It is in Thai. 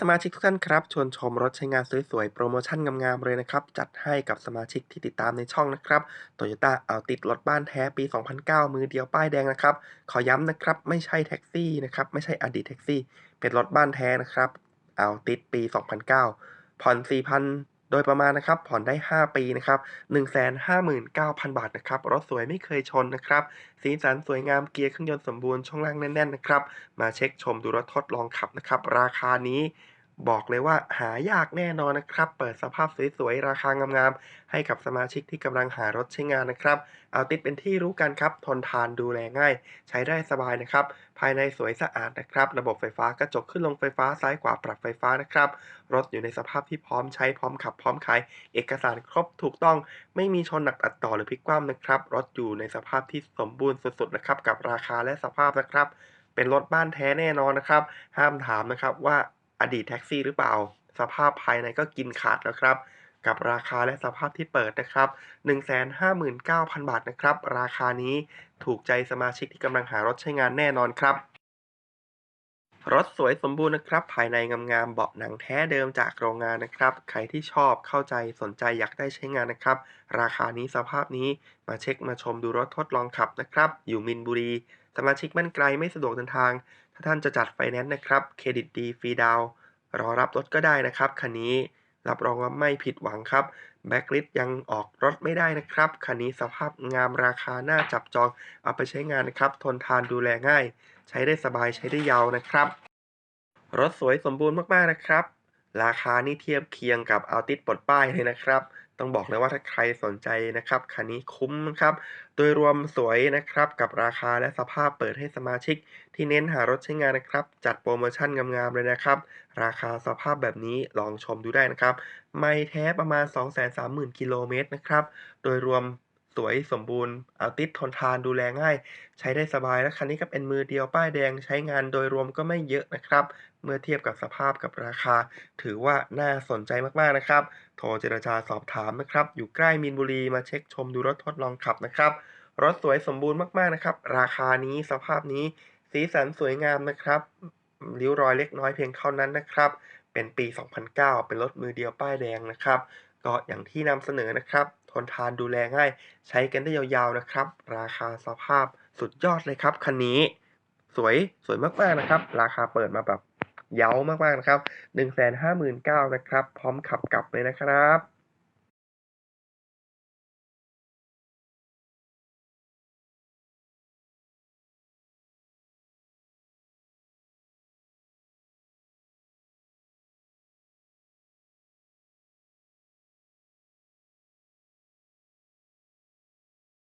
สมาชิกทุกท่านครับ ชวนชมรถใช้งานสวยๆ โปรโมชั่นงามๆเลยนะครับ จัดให้กับสมาชิกที่ติดตามในช่องนะครับ Toyota Altis รถบ้านแท้ปี 2009 มือเดียวป้ายแดงนะครับ ขอย้ำนะครับ ไม่ใช่แท็กซี่นะครับ ไม่ใช่อดีตแท็กซี่ เป็นรถบ้านแท้นะครับ เอาติดปี 2009 ผ่อน4,000 โดยประมาณนะครับผ่อนได้ 5 ปีนะครับ159,000 บาทนะครับรถสวยไม่เคยชนนะครับสีสันสวยงามเกียร์เครื่องยนต์สมบูรณ์ช่วงล่างแน่นๆนะครับมาเช็คชมดูรถทดลองขับนะครับราคานี้ บอกเลยว่าหายากแน่นอนนะครับ เปิดสภาพสวยๆ ราคางามๆ ให้กับสมาชิกที่กำลังหารถใช้งานนะครับ เอาติดเป็นที่รู้กันครับ ทนทานดูแลง่าย ใช้ได้สบายนะครับ ภายในสวยสะอาดนะครับ ระบบไฟฟ้ากระจกขึ้นลงไฟฟ้าซ้ายขวาปรับไฟฟ้านะครับ รถอยู่ในสภาพที่พร้อมใช้พร้อมขับพร้อมขาย เอกสารครบถูกต้อง ไม่มีชนหนักอัดต่อหรือพลิกคว่ำนะครับ รถอยู่ในสภาพที่สมบูรณ์สุดๆนะครับ กับราคาและสภาพนะครับ เป็นรถบ้านแท้แน่นอนนะครับ ห้ามถามนะครับว่า อดีตแท็กซี่หรือเปล่า สภาพภายในก็กินขาดแล้วครับ กับราคาและสภาพที่เปิดนะครับ 159,000 บาทนะครับ ราคานี้ถูกใจสมาชิกที่กำลังหารถใช้งานแน่นอนครับรถสวยสมบูรณ์นะครับ ภายในงามๆเบาะหนังแท้เดิมจากโรงงานนะครับ ใครที่ชอบเข้าใจสนใจอยากได้ใช้งานนะครับ ราคานี้สภาพนี้มาเช็คมาชมดูรถทดลองขับนะครับ อยู่มินบุรี สมาชิกบ้านไกลไม่สะดวกเดินทาง ถ้าท่านจะจัดไฟแนนซ์นะครับ เครดิตดีฟรีดาวน์ รอรับรถก็ได้นะครับ คันนี้รับรองว่าไม่ผิดหวังครับแบ็กลิสยังออกรถไม่ได้นะครับ คันนี้สภาพงามราคาน่าจับจอง เอาไปใช้งานนะครับ ทนทานดูแลง่าย ใช้ได้สบายใช้ได้ยาวนะครับ รถสวยสมบูรณ์มากๆนะครับ ราคานี่เทียบเคียงกับเอาติดปลดป้ายเลยนะครับ ต้องบอกเลยว่าถ้าใครสนใจนะครับคันนี้คุ้มนะครับ โดยรวมสวยนะครับกับราคาและสภาพเปิดให้สมาชิก ที่เน้นหารถใช้งานนะครับ จัดโปรโมชั่นงามๆเลยนะครับ ราคาสภาพแบบนี้ลองชมดูได้นะครับ ไม่แท้ประมาณ 230,000 กิโลเมตรนะครับ โดยรวม สวยสมบูรณ์เอาติดทนทานดูแลง่าย ใช้ได้สบายและคันนี้ก็เป็นมือเดียวป้ายแดงใช้งานโดยรวมก็ไม่เยอะนะครับ เมื่อเทียบกับสภาพกับราคา ถือว่าน่าสนใจมากๆนะครับ โทรเจรจาสอบถามนะครับ อยู่ใกล้มีนบุรีมาเช็คชมดูรถทดลองขับนะครับ รถสวยสมบูรณ์มากๆนะครับ ราคานี้สภาพนี้ สีสันสวยงามนะครับริ้วรอยเล็กน้อยเพียงเท่านั้นนะครับ เป็นปี 2009 เป็นรถมือเดียวป้ายแดงนะครับ ก็อย่างที่นำเสนอนะครับ ทนทานดูแลง่าย ใช้กันได้ยาวๆนะครับ ราคาสภาพสุดยอดเลยครับคันนี้ สวยสวยมากๆนะครับ ราคาเปิดมาแบบเย้ามากๆนะครับ 159,000นะครับ พร้อมขับกลับเลยนะครับ